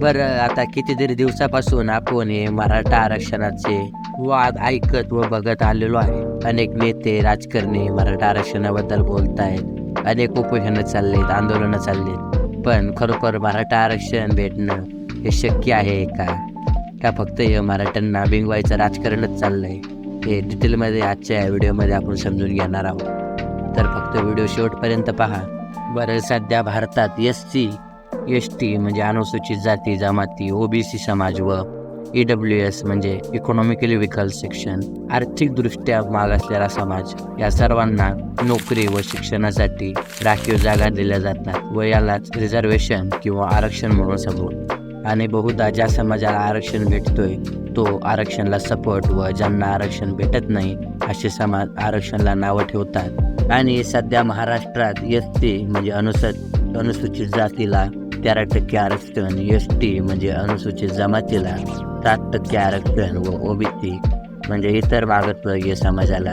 बरं आता कितीतरी दिवसापासून आपण हे मराठा आरक्षणाचे वाद ऐकत व बघत आलेलो आहे. अनेक नेते राजकारणी मराठा आरक्षणाबद्दल बोलत आहेत अनेक उपोषणं चाललेत आंदोलनं चाललेत. पण खरोखर मराठा आरक्षण भेटणं हे शक्य आहे का? का फक्त हे मराठ्यांना बिंगवायचं राजकारणच चाललंय? हे डिटेलमध्ये आजच्या या व्हिडिओमध्ये आपण समजून घेणार आहोत. तर फक्त व्हिडिओ शेवटपर्यंत पहा. बरं सध्या भारतात एस सी एस टी म्हणजे अनुसूचित जाती जमाती ओबीसी समाज व ई डब्ल्यू एस म्हणजे इकॉनॉमिकली विकल सेक्शन आर्थिकदृष्ट्या मागासलेला समाज या सर्वांना नोकरी व शिक्षणासाठी राखीव जागा दिल्या जातात व यालाच रिझर्वेशन किंवा आरक्षण म्हणून समोर आणि बहुधा ज्या समाजाला आरक्षण भेटतोय तो आरक्षणला सपोर्ट व ज्यांना आरक्षण भेटत नाही असे समाज आरक्षणला नावं ठेवतात. आणि सध्या महाराष्ट्रात एस टी म्हणजे अनुसूचित अनुसूचित जातीला तेरा टक्के आरक्षण एस टी म्हणजे अनुसूचित जमातीला सात टक्के आरक्षण व ओबीसी म्हणजे इतर मागासवर्गीय समाजाला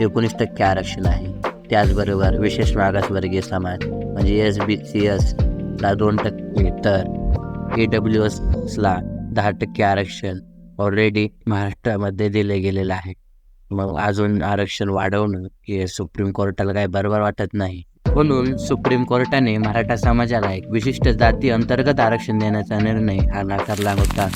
एकोणीस टक्के आरक्षण आहे. त्याचबरोबर विशेष मागासवर्गीय समाज म्हणजे एस बी सी एसला दोन टक्के तर ए डब्ल्यू एसला दहा टक्के आरक्षण ऑलरेडी महाराष्ट्रामध्ये दिले गेलेलं आहे. मग अजून आरक्षण वाढवणं हे सुप्रीम कोर्टाला काही बरोबर वाटत नाही. म्हणून सुप्रीम कोर्टाने मराठा समाजाला एक विशिष्ट जाती अंतर्गत आरक्षण देण्याचा निर्णय हा नाकारला होता.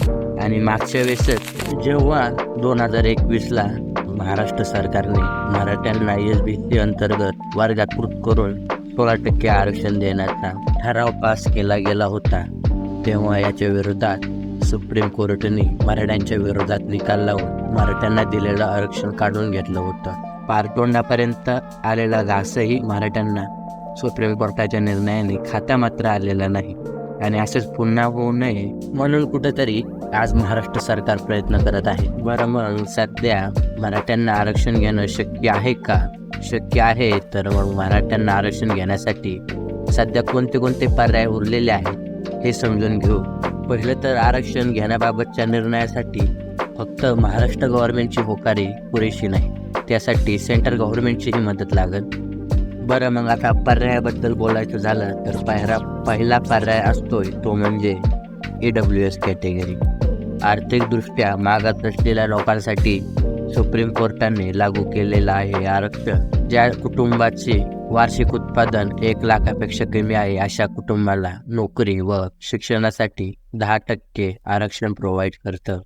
आणि मागच्या वेळेसच जेव्हा दोन हजार एकवीसला महाराष्ट्र सरकारने मराठ्यांना एस बी सी अंतर्गत वर्गाकृत करून सोळा टक्के आरक्षण देण्याचा ठराव पास केला गेला होता तेव्हा याच्या विरोधात सुप्रीम कोर्टाने मराठ्यांच्या विरोधात निकाल लावून मराठ्यांना दिलेलं आरक्षण काढून घेतलं होतं. पारतोंडापर्यंत आलेला घासही मराठ्यांना सुप्रीम कोर्टाच्या निर्णयाने खाता मात्र आलेला नाही. आणि असंच पुन्हा होऊ नये म्हणून कुठंतरी आज महाराष्ट्र सरकार प्रयत्न करत आहे. बरं मग सध्या मराठ्यांना आरक्षण घेणं शक्य आहे का? शक्य आहे तर मग मराठ्यांना आरक्षण घेण्यासाठी सध्या कोणते कोणते पर्याय उरलेले आहेत हे समजून घेऊ. पहिलं तर आरक्षण घेण्याबाबतच्या निर्णयासाठी फक्त महाराष्ट्र गव्हर्नमेंटची होकारी पुरेशी नाही. त्यासाठी सेंट्रल गव्हर्नमेंटचीही मदत लागत बरं मग आता पर्यायाबद्दल बोलायचं झालं तर पहिला पहिला पर्याय असतोय तो म्हणजे ई डब्ल्यू एस कॅटेगरी आर्थिकदृष्ट्या मागास असलेल्या लोकांसाठी सुप्रीम कोर्टाने लागू केलेलं आहे आरक्षण. ज्या कुटुंबाचे वार्षिक उत्पादन एक लाखापेक्षा कमी आहे अशा कुटुंबाला नोकरी व शिक्षणासाठी दहा टक्के आरक्षण प्रोव्हाइड करतं.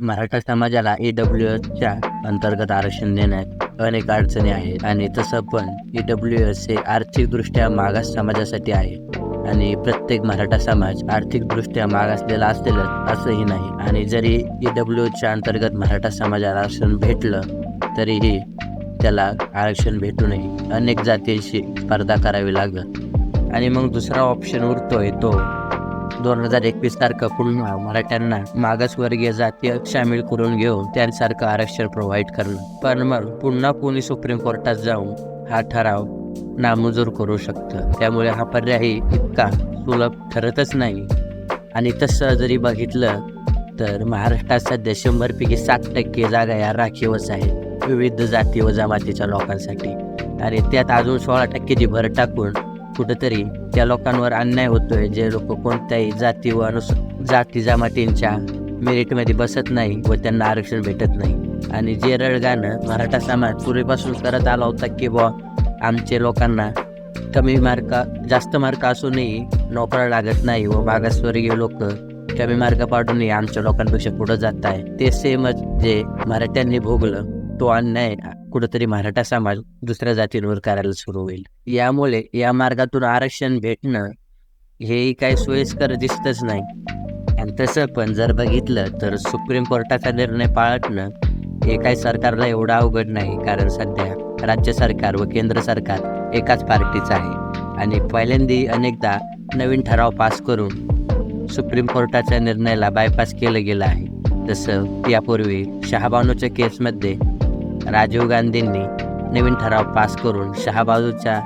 मराठा समाजाला ई डब्ल्यू एसच्या अंतर्गत आरक्षण देण्यात अनेक अडचणी आहेत. आणि तसं पण ई डब्ल्यू एस हे आर्थिकदृष्ट्या मागास समाजासाठी आहे. आणि प्रत्येक मराठा समाज आर्थिकदृष्ट्या मागासलेला असेलच असंही नाही. आणि जरी ई डब्ल्यूच्या अंतर्गत मराठा समाजाला आरक्षण भेटलं तरीही त्याला आरक्षण भेटूनही अनेक जातींशी स्पर्धा करावी लागत आणि मग दुसरा ऑप्शन उरतोय तो दोन हजार एकवीस तारखा पुन्हा मराठ्यांना मागासवर्गीय जाती सामील करून घेऊन त्यांसारखं आरक्षण प्रोव्हाइड करणं. पण मग पुन्हा कोणी सुप्रीम कोर्टात जाऊन हा ठराव नामंजूर करू शकतं. त्यामुळे हा पर्यायही इतका सुलभ ठरतच नाही. आणि तसं जरी बघितलं तर महाराष्ट्रात सध्या शंभरपैकी सात टक्के जागा या राखीवच आहेत. विविध जाती व जमातीच्या लोकांसाठी. आणि त्यात अजून सोळा टक्केची भर टाकून कुठंतरी त्या लोकांवर अन्याय होतोय जे लोक कोणत्याही जाती व अनुस जाती जमातींच्या मेरिटमध्ये बसत नाही व त्यांना आरक्षण भेटत नाही. आणि जे रडगाणं मराठा समाज पूर्वीपासून करत आला होता की बुवा आमचे लोकांना कमी मार्क जास्त मार्क असूनही नोकऱ्या लागत नाही व मागासवर्गीय लोक कमी मार्क पाडूनही आमच्या लोकांपेक्षा पुढं जात आहे ते सेमच जे मराठ्यांनी भोगलं तो अन्याय कुठंतरी मराठा समाज दुसऱ्या जातींवर करायला सुरू होईल. यामुळे या मार्गातून आरक्षण भेटणं हेही काही सोयीस्कर दिसतच नाही. आणि तसं पण जर बघितलं तर सुप्रीम कोर्टाचा निर्णय पाळटणं हे काही सरकारला एवढं अवघड नाही. कारण सध्या राज्य सरकार व केंद्र सरकार एकाच पार्टीचं आहे. आणि पहिल्यांदी अनेकदा नवीन ठराव पास करून सुप्रीम कोर्टाच्या निर्णयाला बायपास केलं गेलं आहे. तसं यापूर्वी शहाबानूच्या केसमध्ये राजीव गांधींनी नवीन ठराव पास करून शहाबाजूच्या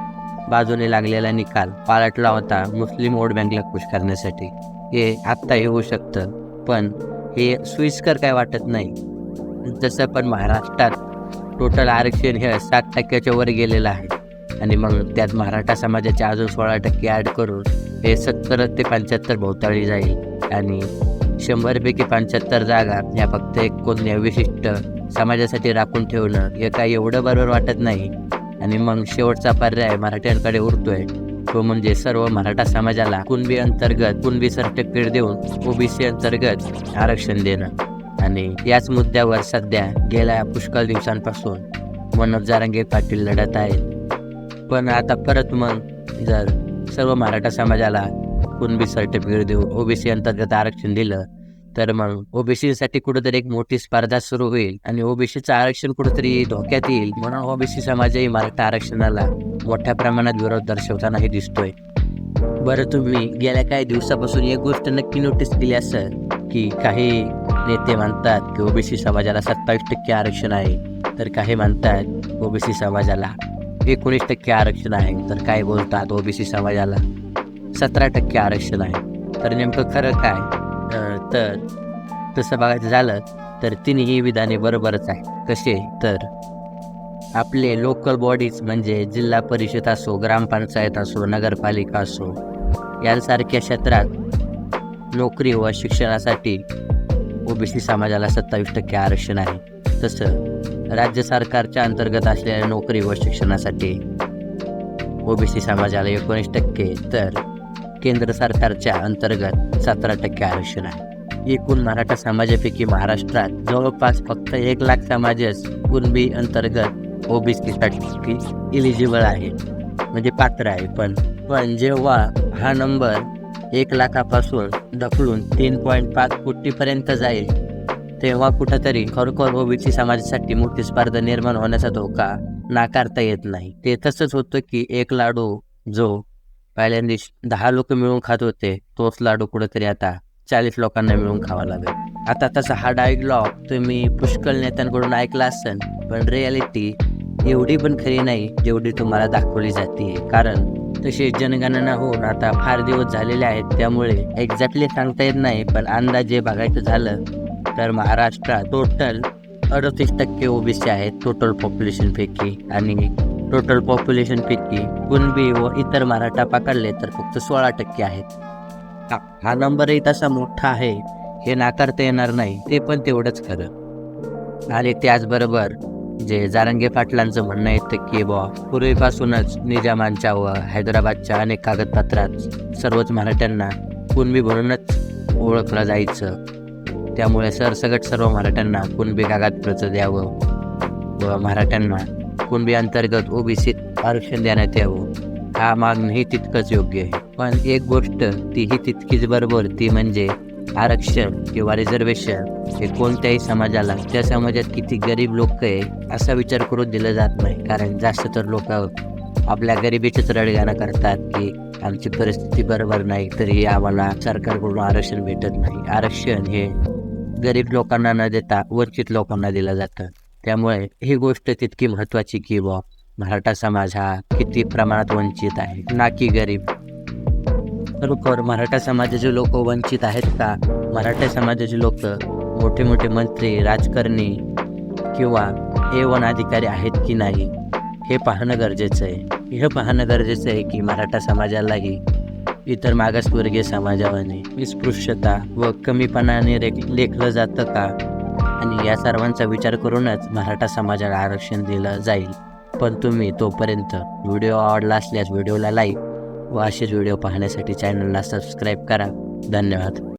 बाजूने लागलेला निकाल पालटला होता मुस्लिम वोट बँकला खुश करण्यासाठी. हे आत्ता येऊ शकतं पण हे सोयीस्कर काय वाटत नाही. तसं पण महाराष्ट्रात टोटल आरक्षण हे सात टक्क्याच्या वर गेलेलं आहे. आणि मग त्यात मराठा समाजाचे अजून सोळा टक्के ॲड करून हे सत्तर ते पंच्याहत्तर भोवताळी जाईल. आणि शंभरपैकी पंच्याहत्तर जागा ह्या फक्त एक कोणत्या विशिष्ट समाजासाठी राखून ठेवणं हे काही एवढं बरोबर वाटत नाही. आणि मग शेवटचा पर्याय मराठ्यांकडे उरतोय. तो म्हणजे सर्व मराठा समाजाला कुणबी अंतर्गत कुणबी सर्टिफिकेट देऊन ओबीसी अंतर्गत आरक्षण देणं. आणि याच मुद्द्यावर सध्या गेल्या पुष्कळ दिवसांपासून मनोज जारंगे पाटील लढत आहेत. पण आता परत मग जर सर्व मराठा समाजाला कुणबी सर्टिफिकेट देऊन ओबीसी अंतर्गत आरक्षण दिलं तर मग ओबीसीसाठी कुठेतरी एक मोठी स्पर्धा सुरू होईल आणि ओबीसीचं आरक्षण कुठेतरी धोक्यात येईल म्हणून ओबीसी समाजही मराठा आरक्षणाला मोठ्या प्रमाणात विरोध दर्शवतानाही दिसतोय. बरं तुम्ही गेल्या काही दिवसापासून एक गोष्ट नक्की नोटीस केली असेल की काही नेते म्हणतात की ओबीसी समाजाला सत्तावीस टक्के आरक्षण आहे. तर काही म्हणतात ओबीसी समाजाला एकोणीस टक्के आरक्षण आहे. तर काय बोलतात ओबीसी समाजाला सतरा टक्के आरक्षण आहे. तर नेमकं खरं काय? तर तसं बघायचं झालं तर तिन्ही विधाने बरोबरच आहे कसे? तर आपले लोकल बॉडीज म्हणजे जिल्हा परिषद असो ग्रामपंचायत असो नगरपालिका असो यांसारख्या क्षेत्रात नोकरी व शिक्षणासाठी ओबीसी समाजाला सत्तावीस टक्के आरक्षण आहे. तसं राज्य सरकारच्या अंतर्गत असलेल्या नोकरी व शिक्षणासाठी ओबीसी समाजाला एकोणीस टक्के तर केंद्र सरकारच्या अंतर्गत सतरा टक्के आरक्षण आहे. एकूण मराठा समाजापैकी महाराष्ट्रात जवळपास फक्त एक लाख समाजच कुणबी अंतर्गत ओबीसीसाठी इलिजिबल आहे. म्हणजे पात्र आहे पण पण जेव्हा हा नंबर एक लाखापासून ढकलून तीन पॉईंट पाच कोटीपर्यंत जाईल तेव्हा कुठंतरी खरोखर ओबीसी समाजासाठी मोठी स्पर्धा निर्माण होण्याचा धोका नाकारता येत नाही. ते तसंच होतं की एक लाडू जो पहिल्यांदा दहा लोक मिळून खात होते तोच लाडू कुठेतरी आता चाळीस लोकांना मिळून खावा लागेल. आता तसा हा डायलॉग तुम्ही पुष्कळ नेत्यांकडून ऐकला असेल पण रियालिटी एवढी पण खरी नाही जेवढी तुम्हाला दाखवली जाते कारण तशी जनगणना होऊन आता फार दिवस झालेले आहेत त्यामुळे एक्झॅक्टली सांगता येत नाही पण अंदाजे बघायचं झालं तर महाराष्ट्रात टोटल अडतीस टक्के ओबीसी आहेत टोटल पॉप्युलेशन पैकी. आणि टोटल पॉप्युलेशनपैकी कुणबी व इतर मराठा पकडले तर फक्त सोळा टक्के आहेत. हा- हा नंबरही तसा मोठा आहे हे नाकारता येणार नाही ते पण तेवढंच खरं. आणि त्याचबरोबर जे जारंगे पाटलांचं म्हणणं येतं की बॉ पूर्वीपासूनच निजामांच्या व हैदराबादच्या अनेक कागदपत्रात सर्वच मराठ्यांना कुणबी म्हणूनच ओळखलं जायचं. त्यामुळे सरसगट सर्व मराठ्यांना कुणबी कागदपत्र द्यावं व मराठ्यांना कुणबी अंतर्गत ओबीसीत आरक्षण देण्यात यावं. हा मागणंही तितकंच योग्य आहे. पण एक गोष्ट तीही तितकीच बरोबर ती म्हणजे आरक्षण किंवा रिझर्वेशन हे कोणत्याही समाजाला त्या समाजात किती गरीब लोक आहे असा विचार करून दिलं जात नाही. कारण जास्त तर लोक आपल्या गरिबीचेच रडगाणं करतात की आमची परिस्थिती बरोबर नाही तरी आम्हाला सरकारकडून आरक्षण भेटत नाही. आरक्षण हे गरीब लोकांना न देता वंचित लोकांना दिलं जातं. त्यामुळे ही गोष्ट तितकी महत्त्वाची की बुवा मराठा समाज हा किती प्रमाणात वंचित आहे ना की गरीब. खरोखर मराठा समाजाचे लोक वंचित आहेत का? मराठा समाजाचे लोक मोठे मोठे मंत्री राजकारणी किंवा ए वन अधिकारी आहेत की नाही हे पाहणं गरजेचं आहे. हे पाहणं गरजेचं आहे की मराठा समाजालाही इतर मागासवर्गीय समाजाने स्पृश्यता व कमीपणाने रेख लेखलं जातं का? आणि या सर्वांचा विचार करूनच मराठा समाजाला आरक्षण दिलं जाईल. पण तुम्ही तोपर्यंत व्हिडिओ आवडला असल्यास व्हिडिओला लाईक व असेच व्हिडिओ पाहण्यासाठी चॅनलला सबस्क्राईब करा. धन्यवाद.